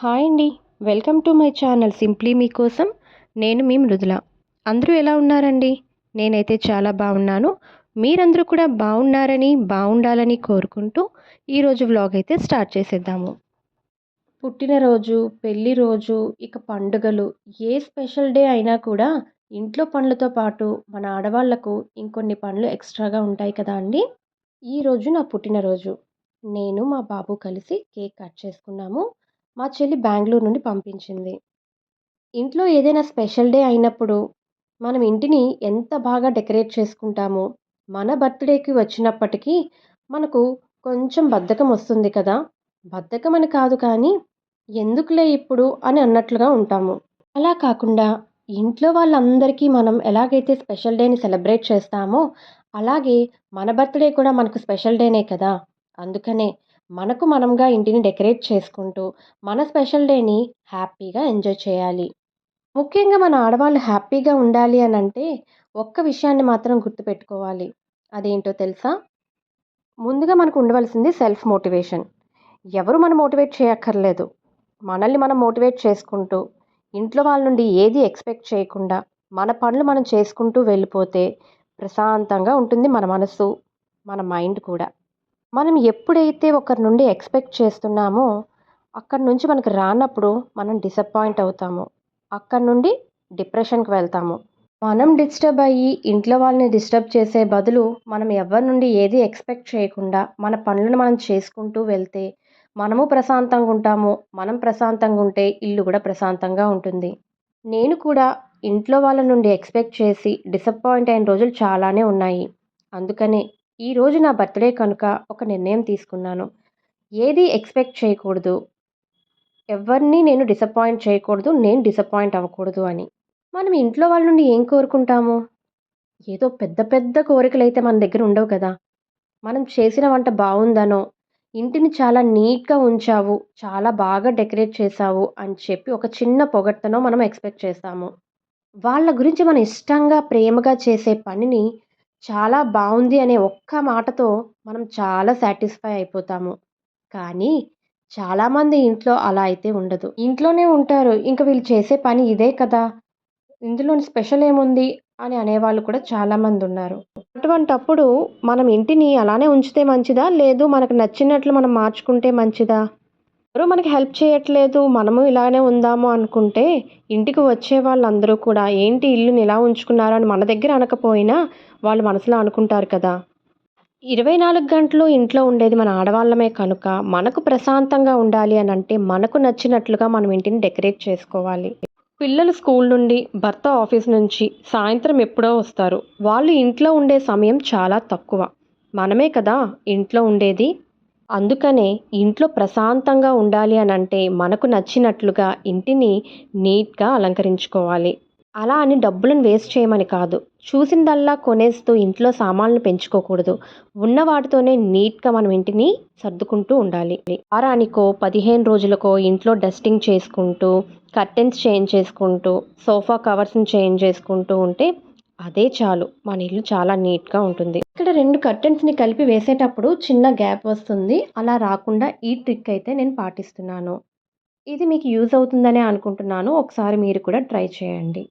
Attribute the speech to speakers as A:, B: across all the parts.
A: Hi అండి. Welcome to my channel simply మీకోసం నేను మీ మృదుల. అందరూ ఎలా ఉన్నారండి? నేనైతే చాలా బాగున్నాను. మీరందరూ కూడా బాగున్నారని బాగుండాలని కోరుకుంటూ ఈరోజు వ్లాగ్ అయితే స్టార్ట్ చేసేద్దాము. పుట్టినరోజు పెళ్ళి రోజు ఇక పండుగలు ఏ స్పెషల్ డే అయినా కూడా ఇంట్లో పనులతో పాటు మన ఆడవాళ్ళకు ఇంకొన్ని పనులు ఎక్స్ట్రాగా ఉంటాయి కదా అండి? ఈరోజు నా పుట్టినరోజు. నేను మా బాబు కలిసి కేక్ కట్ చేసుకున్నాము. మా చెల్లి బెంగళూరు నుండి పంపించింది. ఇంట్లో ఏదైనా స్పెషల్ డే అయినప్పుడు మనం ఇంటిని ఎంత బాగా డెకరేట్ చేసుకుంటామో మన బర్త్డేకి వచ్చినప్పటికీ మనకు కొంచెం బద్ధకం వస్తుంది కదా! బద్ధకం అని కాదు కానీ ఎందుకులే ఇప్పుడు అని అన్నట్లుగా ఉంటాము. అలా కాకుండా ఇంట్లో వాళ్ళందరికీ మనం ఎలాగైతే స్పెషల్ డేని సెలబ్రేట్ చేస్తామో అలాగే మన బర్త్డే కూడా మనకు స్పెషల్ డేనే కదా! అందుకనే మనకు మనంగా ఇంటిని డెకరేట్ చేసుకుంటూ మన స్పెషల్ డేని హ్యాపీగా ఎంజాయ్ చేయాలి. ముఖ్యంగా మన ఆడవాళ్ళు హ్యాపీగా ఉండాలి అని అంటే ఒక్క విషయాన్ని మాత్రం గుర్తుపెట్టుకోవాలి. అదేంటో తెలుసా? ముందుగా మనకు ఉండవలసింది సెల్ఫ్ మోటివేషన్. ఎవరు మనం మోటివేట్ చేయక్కర్లేదు. మనల్ని మనం మోటివేట్ చేసుకుంటూ ఇంట్లో వాళ్ళ నుండి ఏది ఎక్స్పెక్ట్ చేయకుండా మన పనులు మనం చేసుకుంటూ వెళ్ళిపోతే ప్రశాంతంగా ఉంటుంది మన మనసు మన మైండ్ కూడా. మనం ఎప్పుడైతే ఒకరి నుండి ఎక్స్పెక్ట్ చేస్తున్నామో అక్కడి నుంచి మనకు రానప్పుడు మనం డిసప్పాయింట్ అవుతాము. అక్కడి నుండి డిప్రెషన్కి వెళ్తాము. మనం డిస్టర్బ్ అయ్యి ఇంట్లో వాళ్ళని డిస్టర్బ్ చేసే బదులు మనం ఎవరి నుండి ఏది ఎక్స్పెక్ట్ చేయకుండా మన పనులను మనం చేసుకుంటూ వెళ్తే మనము ప్రశాంతంగా ఉంటాము మనం ప్రశాంతంగా ఉంటే ఇల్లు కూడా ప్రశాంతంగా ఉంటుంది. నేను కూడా ఇంట్లో వాళ్ళ నుండి ఎక్స్పెక్ట్ చేసి డిసప్పాయింట్ అయిన రోజులు చాలానే ఉన్నాయి. అందుకనే ఈరోజు నా బర్త్డే కనుక ఒక నిర్ణయం తీసుకున్నాను. ఏది ఎక్స్పెక్ట్ చేయకూడదు? ఎవరిని నేను డిసప్పాయింట్ చేయకూడదు? నేను డిసప్పాయింట్ అవ్వకూడదు అని. మనం ఇంట్లో వాళ్ళ నుండి ఏం కోరుకుంటాము? ఏదో పెద్ద పెద్ద కోరికలు అయితే మన దగ్గర ఉండవు కదా. మనం చేసిన వంట బాగుందనో ఇంటిని చాలా నీట్గా ఉంచావు చాలా బాగా డెకరేట్ చేసావు అని చెప్పి ఒక చిన్న పొగడ్తనో మనం ఎక్స్పెక్ట్ చేస్తాము. వాళ్ళ గురించి మనం ఇష్టంగా ప్రేమగా చేసే పనిని చాలా బాగుంది అనే ఒక్క మాటతో మనం చాలా సాటిస్ఫై అయిపోతాము. కానీ చాలామంది ఇంట్లో అలా అయితే ఉండదు. ఇంట్లోనే ఉంటారు. ఇంకా వీళ్ళు చేసే పని ఇదే కదా. ఇందులోని స్పెషల్ ఏముంది? అని అనేవాళ్ళు కూడా చాలామంది ఉన్నారు. అటువంటప్పుడు మనం ఇంటిని అలానే ఉంచితే మంచిదా? లేదు మనకు నచ్చినట్లు మనం మార్చుకుంటే మంచిదా? ఎవరు మనకి హెల్ప్ చేయట్లేదు. మనము ఇలానే ఉందాము అనుకుంటే ఇంటికి వచ్చే వాళ్ళందరూ కూడా ఏంటి ఇల్లుని ఇలా ఉంచుకున్నారు అని మన దగ్గర అనకపోయినా వాళ్ళు మనసులో అనుకుంటారు కదా. ఇరవై నాలుగు గంటలు ఇంట్లో ఉండేది మన ఆడవాళ్ళమే కనుక మనకు ప్రశాంతంగా ఉండాలి అని అంటే మనకు నచ్చినట్లుగా మనం ఇంటిని డెకరేట్ చేసుకోవాలి. పిల్లలు స్కూల్ నుండి భర్త ఆఫీస్ నుంచి సాయంత్రం ఎప్పుడో వస్తారు. వాళ్ళు ఇంట్లో ఉండే సమయం చాలా తక్కువ. మనమే కదా ఇంట్లో ఉండేది. అందుకనే ఇంట్లో ప్రశాంతంగా ఉండాలి అని అంటే మనకు నచ్చినట్లుగా ఇంటిని నీట్గా అలంకరించుకోవాలి. అలా అని డబ్బులను వేస్ట్ చేయమని కాదు. చూసిందల్లా కొనేస్తూ ఇంట్లో సామాన్లు పెంచుకోకూడదు. ఉన్న వాటితోనే నీట్గా మనం ఇంటిని సర్దుకుంటూ ఉండాలి. వారానికో పదిహేను రోజులకో ఇంట్లో డస్టింగ్ చేసుకుంటూ కర్టెన్స్ చేంజ్ చేసుకుంటూ సోఫా కవర్స్ని చేంజ్ చేసుకుంటూ ఉంటే అదే చాలు. మన ఇల్లు చాలా నీట్గా ఉంటుంది. ఇక్కడ రెండు కర్టెన్స్ని కలిపి వేసేటప్పుడు చిన్న గ్యాప్ వస్తుంది. అలా రాకుండా ఈ ట్రిక్ అయితే నేను పాటిస్తున్నాను. ఇది మీకు యూజ్ అవుతుందనే అనుకుంటున్నాను. ఒకసారి మీరు కూడా ట్రై చేయండి.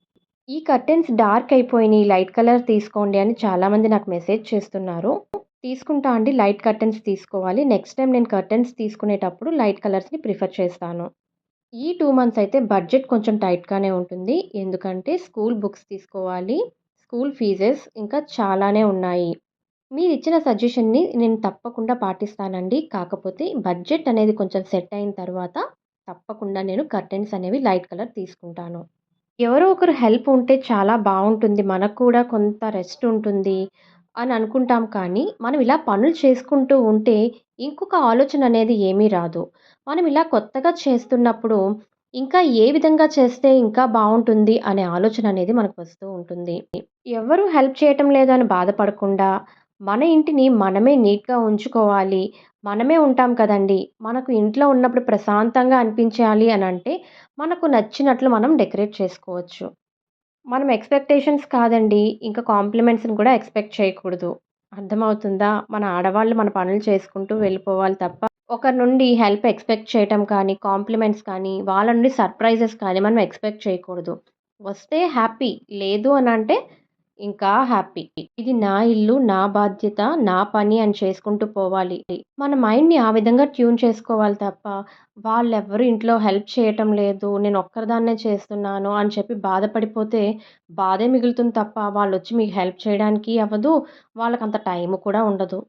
A: ఈ కర్టెన్స్ డార్క్ అయిపోయినాయి లైట్ కలర్ తీసుకోండి అని చాలామంది నాకు మెసేజ్ చేస్తున్నారు. తీసుకుంటా అండి లైట్ కర్టెన్స్ తీసుకోవాలి. నెక్స్ట్ టైం నేను కర్టెన్స్ తీసుకునేటప్పుడు లైట్ కలర్స్ని ప్రిఫర్ చేస్తాను. ఈ టూ మంత్స్ అయితే బడ్జెట్ కొంచెం టైట్గానే ఉంటుంది. ఎందుకంటే స్కూల్ బుక్స్ తీసుకోవాలి స్కూల్ ఫీజెస్ ఇంకా చాలానే ఉన్నాయి. మీరు ఇచ్చిన సజెషన్ని నేను తప్పకుండా పాటిస్తానండి. కాకపోతే బడ్జెట్ అనేది కొంచెం సెట్ అయిన తర్వాత తప్పకుండా నేను కర్టెన్స్ అనేవి లైట్ కలర్ తీసుకుంటాను. ఎవరో ఒకరు హెల్ప్ ఉంటే చాలా బాగుంటుంది. మనకు కూడా కొంత రెస్ట్ ఉంటుంది అని అనుకుంటాం కానీ మనం ఇలా పనులు చేసుకుంటూ ఉంటే ఇంకొక ఆలోచన అనేది ఏమీ రాదు. మనం ఇలా కొత్తగా చేస్తున్నప్పుడు ఇంకా ఏ విధంగా చేస్తే ఇంకా బాగుంటుంది అనే ఆలోచన అనేది మనకు వస్తూ ఉంటుంది. ఎవరు హెల్ప్ చేయటం లేదు అని బాధపడకుండా మన ఇంటిని మనమే నీట్గా ఉంచుకోవాలి. మనమే ఉంటాం కదండి. మనకు ఇంట్లో ఉన్నప్పుడు ప్రశాంతంగా అనిపించాలి అని అంటే మనకు నచ్చినట్లు మనం డెకరేట్ చేసుకోవచ్చు మనం ఎక్స్పెక్టేషన్స్ కాదండి ఇంకా కాంప్లిమెంట్స్ని కూడా ఎక్స్పెక్ట్ చేయకూడదు అర్థమవుతుందా మన ఆడవాళ్ళు మన పనులు చేసుకుంటూ వెళ్ళిపోవాలి తప్ప ఒకరి నుండి హెల్ప్ ఎక్స్‌పెక్ట్ చేయటం కానీ, కాంప్లిమెంట్స్ కానీ, వాళ్ళ నుండి సర్ప్రైజెస్ కానీ మనం ఎక్స్‌పెక్ట్ చేయకూడదు. వస్తే హ్యాపీ. లేదు అని అంటే ఇంకా హ్యాపీ. ఇది నా ఇల్లు, నా బాధ్యత, నా పని అని చేసుకుంటూ పోవాలి. మన మైండ్‌ని ఆ విధంగా ట్యూన్ చేసుకోవాలి తప్ప, వాళ్ళెవ్వరు ఇంట్లో హెల్ప్ చేయటం లేదు, నేను ఒక్కరిదాన్నే చేస్తున్నాను అని చెప్పి బాధపడిపోతే బాధే మిగులుతుంది తప్ప, వాళ్ళు వచ్చి మీకు హెల్ప్ చేయడానికి అవ్వదు. వాళ్ళకంత టైము కూడా ఉండదు.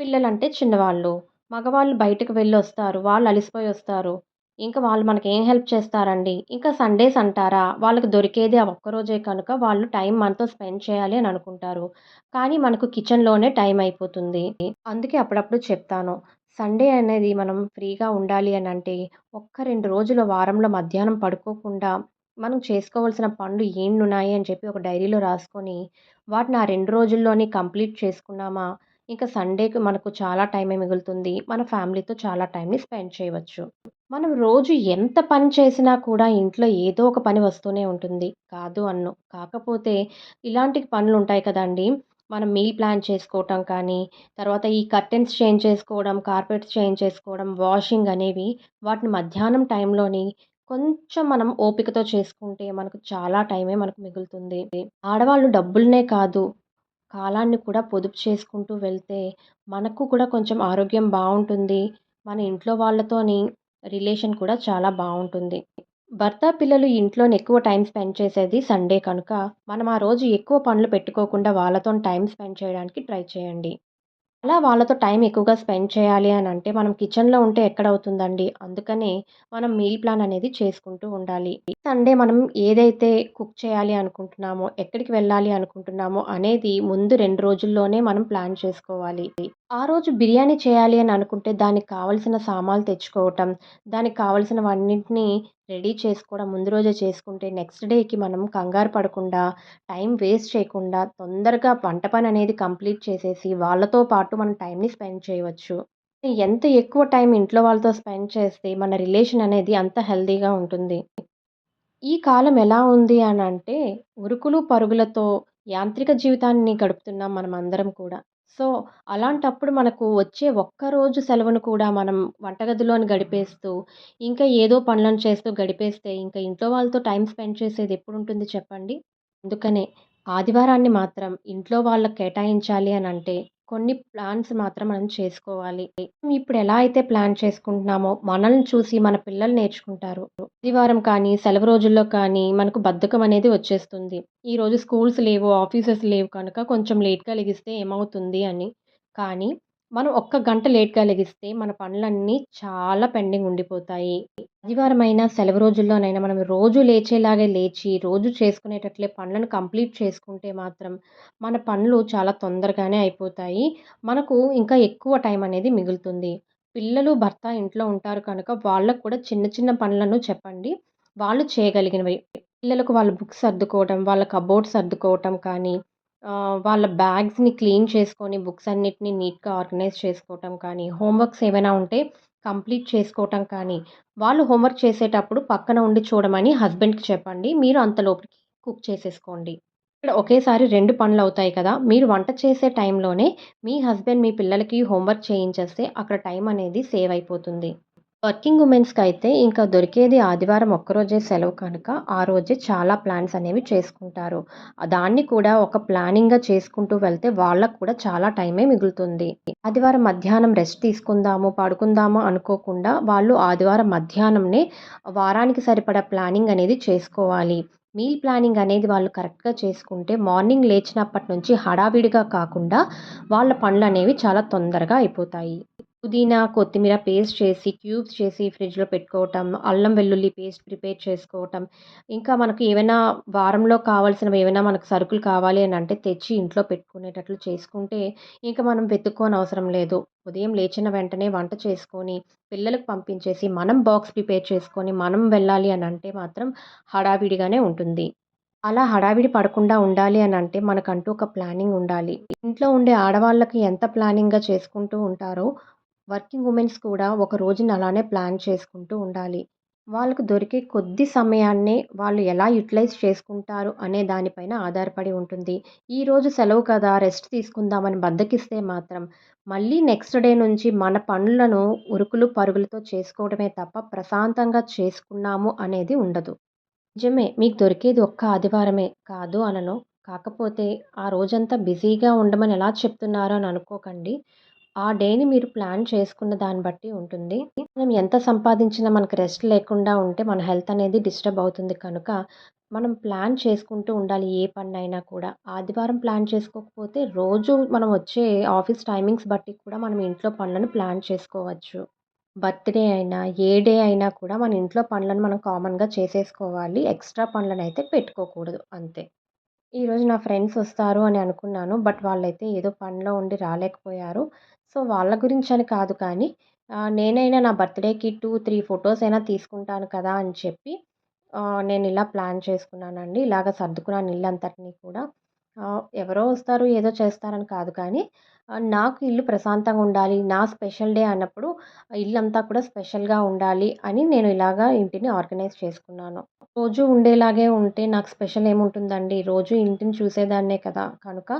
A: పిల్లలంటే చిన్నవాళ్ళు. మగవాళ్ళు బయటకు వెళ్ళి వస్తారు వాళ్ళు అలిసిపోయి వస్తారు. ఇంకా వాళ్ళు మనకి ఏం హెల్ప్ చేస్తారండి. ఇంకా సండేస్ అంటారా, వాళ్ళకి దొరికేది ఆ ఒక్కరోజే కనుక వాళ్ళు టైం మనతో స్పెండ్ చేయాలి అని అనుకుంటారు. కానీ మనకు కిచెన్‌లోనే టైం అయిపోతుంది. అందుకే అప్పుడప్పుడు చెప్తాను. సండే అనేది మనం ఫ్రీగా ఉండాలి అని అంటే ఒక్క రెండు రోజులు వారంలో మధ్యాహ్నం పడుకోకుండా, మనం చేసుకోవాల్సిన పనులు ఏండున్నాయి అని చెప్పి ఒక డైరీలో రాసుకొని, వాటిని ఆ రెండు రోజుల్లోనే కంప్లీట్ చేసుకున్నామా, ఇంకా సండేకి మనకు చాలా టైమే మిగులుతుంది. మన ఫ్యామిలీతో చాలా టైంని స్పెండ్ చేయవచ్చు. మనం రోజు ఎంత పని చేసినా కూడా ఇంట్లో ఏదో ఒక పని వస్తూనే ఉంటుంది. కాదు అన్ను కాకపోతే ఇలాంటి పనులు ఉంటాయి కదండీ! మనం మీల్ ప్లాన్ చేసుకోవటం కానీ, తర్వాత ఈ కర్టెన్స్ చేంజ్ చేసుకోవడం, కార్పెట్స్ చేంజ్ చేసుకోవడం, వాషింగ్ అనేవి వాటిని మధ్యాహ్నం టైంలోని కొంచెం మనం ఓపికతో చేసుకుంటే మనకు చాలా టైమే మనకు మిగులుతుంది. ఆడవాళ్ళు డబ్బులనే కాదు, కాలాన్ని కూడా పొదుపు చేసుకుంటూ వెళ్తే మనకు కూడా కొంచెం ఆరోగ్యం బాగుంటుంది మన ఇంట్లో వాళ్ళతోని రిలేషన్ కూడా చాలా బాగుంటుంది భర్త, పిల్లలు ఇంట్లోనే ఎక్కువ టైం స్పెండ్ చేసేది సండే కనుక, మనం ఆ రోజు ఎక్కువ పనులు పెట్టుకోకుండా వాళ్ళతోని టైం స్పెండ్ చేయడానికి ట్రై చేయండి. అలా వాళ్ళతో టైం ఎక్కువగా స్పెండ్ చేయాలి అని అంటే మనం కిచెన్‌లో ఉంటే ఎక్కడవుతుందండి. అందుకనే మనం మీల్ ప్లాన్ అనేది చేసుకుంటూ ఉండాలి. సండే మనం ఏదైతే కుక్ చేయాలి అనుకుంటున్నామో, ఎక్కడికి వెళ్ళాలి అనుకుంటున్నామో అనేది ముందు రెండు రోజుల్లోనే మనం ప్లాన్ చేసుకోవాలి. ఆ రోజు బిర్యానీ చేయాలి అని అనుకుంటే దానికి కావలసిన సామాన్లు తెచ్చుకోవటం, దానికి కావాల్సినవన్నిటిని రెడీ చేసుకోవడం ముందు రోజే చేసుకుంటే నెక్స్ట్ డేకి మనం కంగారు పడకుండా, టైం వేస్ట్ చేయకుండా తొందరగా వంట పని అనేది కంప్లీట్ చేసేసి వాళ్ళతో పాటు మనం టైంని స్పెండ్ చేయవచ్చు. ఎంత ఎక్కువ టైం ఇంట్లో వాళ్ళతో స్పెండ్ చేస్తే మన రిలేషన్ అనేది అంత హెల్తీగా ఉంటుంది. ఈ కాలం ఎలా ఉంది అని అంటే ఉరుకులు పరుగులతో యాంత్రిక జీవితాన్ని గడుపుతున్నాం మనం అందరం కూడా. సో, అలాంటప్పుడు మనకు వచ్చే ఒక్కరోజు సెలవును కూడా మనం వంటగదిలోని గడిపేస్తూ, ఇంకా ఏదో పనులను చేస్తూ గడిపేస్తే ఇంకా ఇంట్లో వాళ్ళతో టైం స్పెండ్ చేసేది ఎప్పుడు ఉంటుంది చెప్పండి? అందుకనే ఆదివారాన్ని మాత్రం ఇంట్లో వాళ్ళకి కేటాయించాలి అని అంటే కొన్ని ప్లాన్స్ మాత్రం మనం చేసుకోవాలి. ఇప్పుడు ఎలా అయితే ప్లాన్ చేసుకుంటున్నామో మనల్ని చూసి మన పిల్లలు నేర్చుకుంటారు. ఆదివారం కానీ, సెలవు రోజుల్లో కానీ మనకు బద్ధకం అనేది వచ్చేస్తుంది. ఈరోజు స్కూల్స్ లేవు, ఆఫీసెస్ లేవు కనుక కొంచెం లేట్‌గా లెగిస్తే ఏమవుతుంది అని. కానీ మనం ఒక్క గంట లేట్‌గా లెగిస్తే మన పనులన్నీ చాలా పెండింగ్ ఉండిపోతాయి. ఆదివారమైన సెలవు రోజుల్లోనైనా మనం రోజు లేచేలాగే లేచి, రోజు చేసుకునేటట్లే పనులను కంప్లీట్ చేసుకుంటే మాత్రం మన పనులు చాలా తొందరగానే అయిపోతాయి. మనకు ఇంకా ఎక్కువ టైం అనేది మిగులుతుంది. పిల్లలు, భర్త ఇంట్లో ఉంటారు కనుక వాళ్ళకు కూడా చిన్న చిన్న పనులను చెప్పండి. వాళ్ళు చేయగలిగినవి. పిల్లలకు వాళ్ళ బుక్స్ సర్దుకోవడం, వాళ్ళ కబోర్డ్స్ సర్దుకోవటం కానీ, వాళ్ళ బ్యాగ్స్‌ని క్లీన్ చేసుకొని బుక్స్ అన్నిటిని నీట్‌గా ఆర్గనైజ్ చేసుకోవటం కానీ, హోంవర్క్స్ ఏమైనా ఉంటే కంప్లీట్ చేసుకోవటం కానీ, వాళ్ళు హోంవర్క్ చేసేటప్పుడు పక్కన ఉండి చూడమని హస్బెండ్‌కి చెప్పండి. మీరు అంత లోపలికి కుక్ చేసేసుకోండి. ఇక్కడ ఒకేసారి రెండు పనులు అవుతాయి కదా! మీరు వంట చేసే టైంలోనే మీ హస్బెండ్ మీ పిల్లలకి హోంవర్క్ చేయించేస్తే అక్కడ టైం అనేది సేవ్ అయిపోతుంది. వర్కింగ్ ఉమెన్స్కి అయితే ఇంకా దొరికేది ఆదివారం ఒక్కరోజే సెలవు కనుక, ఆ రోజే చాలా ప్లాన్స్ అనేవి చేసుకుంటారు. దాన్ని కూడా ఒక ప్లానింగ్‌గా చేసుకుంటూ వెళ్తే వాళ్ళకు కూడా చాలా టైమే మిగులుతుంది. ఆదివారం మధ్యాహ్నం రెస్ట్ తీసుకుందాము, పడుకుందాము అనుకోకుండా వాళ్ళు ఆదివారం మధ్యాహ్నంనే వారానికి సరిపడా ప్లానింగ్ అనేది చేసుకోవాలి. మీల్ ప్లానింగ్ అనేది వాళ్ళు కరెక్ట్‌గా చేసుకుంటే మార్నింగ్ లేచినప్పటి నుంచి హడావిడిగా కాకుండా వాళ్ళ పనులనేవి చాలా తొందరగా అయిపోతాయి. పుదీనా, కొత్తిమీర పేస్ట్ చేసి, క్యూబ్స్ చేసి ఫ్రిడ్జ్‌లో పెట్టుకోవటం, అల్లం వెల్లుల్లి పేస్ట్ ప్రిపేర్ చేసుకోవటం, ఇంకా మనకు ఏమైనా వారంలో కావాల్సినవి ఏమైనా మనకు సరుకులు కావాలి అని అంటే తెచ్చి ఇంట్లో పెట్టుకునేటట్లు చేసుకుంటే, ఇంక మనం వెతుక్కోనవసరం లేదు. ఉదయం లేచిన వెంటనే వంట చేసుకొని, పిల్లలకు పంపించేసి, మనం బాక్స్ ప్రిపేర్ చేసుకొని, మనం వెళ్ళాలి అని అంటే మాత్రం హడావిడిగానే ఉంటుంది. అలా హడావిడి పడకుండా ఉండాలి అని అంటే మనకంటూ ఒక ప్లానింగ్ ఉండాలి. ఇంట్లో ఉండే ఆడవాళ్ళకి ఎంత ప్లానింగ్‌గా చేసుకుంటూ ఉంటారో, వర్కింగ్ ఉమెన్స్ కూడా ఒక రోజుని అలానే ప్లాన్ చేసుకుంటూ ఉండాలి. వాళ్ళకు దొరికే కొద్ది సమయాన్ని వాళ్ళు ఎలా యుటిలైజ్ చేసుకుంటారు అనే దానిపైన ఆధారపడి ఉంటుంది. ఈరోజు సెలవు కదా! రెస్ట్ తీసుకుందామని బద్దకిస్తే మాత్రం మళ్ళీ నెక్స్ట్ డే నుంచి మన పనులను ఉరుకులు పరుగులతో చేసుకోవడమే తప్ప ప్రశాంతంగా చేసుకున్నాము అనేది ఉండదు. నిజమే మీకు దొరికేది ఒక్క ఆదివారమే కాదు అనను. కాకపోతే ఆ రోజంతా బిజీగా ఉండమని ఎలా చెప్తున్నారో అని అనుకోకండి. ఆ డేని మీరు ప్లాన్ చేసుకున్న దాన్ని బట్టి ఉంటుంది. మనం ఎంత సంపాదించినా మనకు రెస్ట్ లేకుండా ఉంటే మన హెల్త్ అనేది డిస్టర్బ్ అవుతుంది కనుక మనం ప్లాన్ చేసుకుంటూ ఉండాలి ఏ పనైనా కూడా. ఆదివారం ప్లాన్ చేసుకోకపోతే రోజు మనం వచ్చే ఆఫీస్ టైమింగ్స్ బట్టి కూడా మనం ఇంట్లో పనులను ప్లాన్ చేసుకోవచ్చు. బర్త్‌డే అయినా, ఏ డే అయినా కూడా మన ఇంట్లో పనులను మనం కామన్‌గా చేసేసుకోవాలి. ఎక్స్‌ట్రా పనులనైతే పెట్టుకోకూడదు అంతే. ఈరోజు నా ఫ్రెండ్స్ వస్తారు అని అనుకున్నాను. బట్ వాళ్ళైతే ఏదో పనిలో ఉండి రాలేకపోయారు. సో, వాళ్ళ గురించి అని కాదు కానీ నేనైనా నా బర్త్‌డేకి 2, 3 ఫోటోస్ అయినా తీసుకుంటాను కదా! అని చెప్పి నేను ఇలా ప్లాన్ చేసుకున్నానండి. ఇలాగ సర్దుకున్నాను ఇల్లంతటిని కూడా. ఎవరో వస్తారు, ఏదో చేస్తారని కాదు కానీ నాకు ఇల్లు ప్రశాంతంగా ఉండాలి. నా స్పెషల్ డే అన్నప్పుడు ఇల్లంతా కూడా స్పెషల్‌గా ఉండాలి అని నేను ఇలాగా ఇంటిని ఆర్గనైజ్ చేసుకున్నాను. రోజు ఉండేలాగే ఉంటే నాకు స్పెషల్ ఏముంటుందండి. రోజు ఇంటిని చూసేదాన్నే కదా! కనుక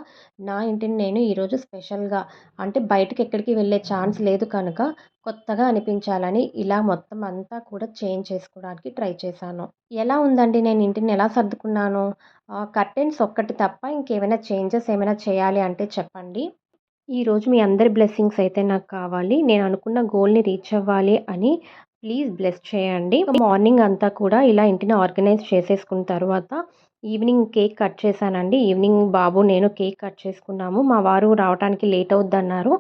A: నా ఇంటిని నేను ఈరోజు స్పెషల్‌గా అంటే బయటకెక్కడికి వెళ్ళే ఛాన్స్ లేదు కనుక కొత్తగా అనిపించాలని ఇలా మొత్తం అంతా కూడా చేంజ్ చేసుకోవడానికి ట్రై చేశాను. ఎలా ఉందండి నేను ఇంటిని ఎలా సర్దుకున్నాను? కర్టెన్స్ ఒక్కటి తప్ప ఇంకేమైనా చేంజెస్ ఏమైనా చేయాలి అంటే చెప్పండి. ఈరోజు మీ అందరి బ్లెస్సింగ్స్ అయితే నాకు కావాలి. నేను అనుకున్న గోల్‌ని రీచ్ అవ్వాలి అని ప్లీజ్ బ్లెస్ చేయండి. మార్నింగ్ అంతా కూడా ఇలా ఇంటిని ఆర్గనైజ్ చేసేసుకున్న తర్వాత ఈవినింగ్ కేక్ కట్ చేశానండి. ఈవినింగ్ బాబు, నేను కేక్ కట్ చేసుకున్నాము. మా వారు రావటానికి లేట్ అవుద్దన్నారు.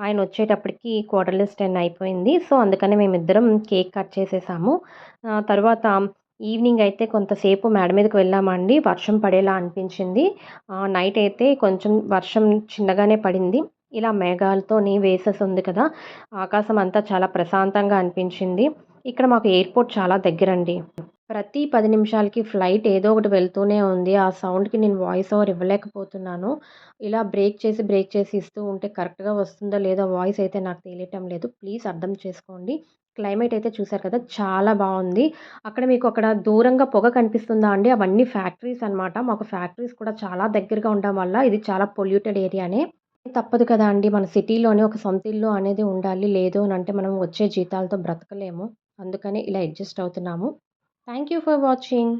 A: ఆయన వచ్చేటప్పటికి క్వార్టర్‌లెస్ 10 అయిపోయింది. సో, అందుకని మేమిద్దరం కేక్ కట్ చేసేసాము. తర్వాత ఈవినింగ్ అయితే కొంతసేపు మేడ మీదకి వెళ్ళామండి. వర్షం పడేలా అనిపించింది. నైట్ అయితే కొంచెం వర్షం చిన్నగానే పడింది. ఇలా మేఘాలతోని వేసేసి ఉంది కదా! ఆకాశం అంతా చాలా ప్రశాంతంగా అనిపించింది. ఇక్కడ మాకు ఎయిర్‌పోర్ట్ చాలా దగ్గరండి. ప్రతి పది నిమిషాలకి ఫ్లైట్ ఏదో ఒకటి వెళ్తూనే ఉంది. ఆ సౌండ్‌కి నేను వాయిస్ ఓవర్ ఇవ్వలేకపోతున్నాను. ఇలా బ్రేక్ చేసి, బ్రేక్ చేసి ఇస్తూ ఉంటే కరెక్ట్‌గా వస్తుందో లేదో వాయిస్ అయితే నాకు తెలియటం లేదు. ప్లీజ్ అర్థం చేసుకోండి. క్లైమేట్ అయితే చూసారు కదా! చాలా బాగుంది అక్కడ మీకు అక్కడ దూరంగా పొగ కనిపిస్తుందా అండి? అవన్నీ ఫ్యాక్టరీస్ అనమాట. మాకు ఫ్యాక్టరీస్ కూడా చాలా దగ్గరగా ఉండడం వల్ల ఇది చాలా పొల్యూటెడ్ ఏరియానే. తప్పదు కదా అండి. మన సిటీలోనే ఒక సొంత ఇల్లు అనేది ఉండాలి. లేదు అని అంటే మనం వచ్చే జీతాలతో బ్రతకలేము. అందుకని ఇలా అడ్జస్ట్ అవుతున్నాము. Thank you for watching.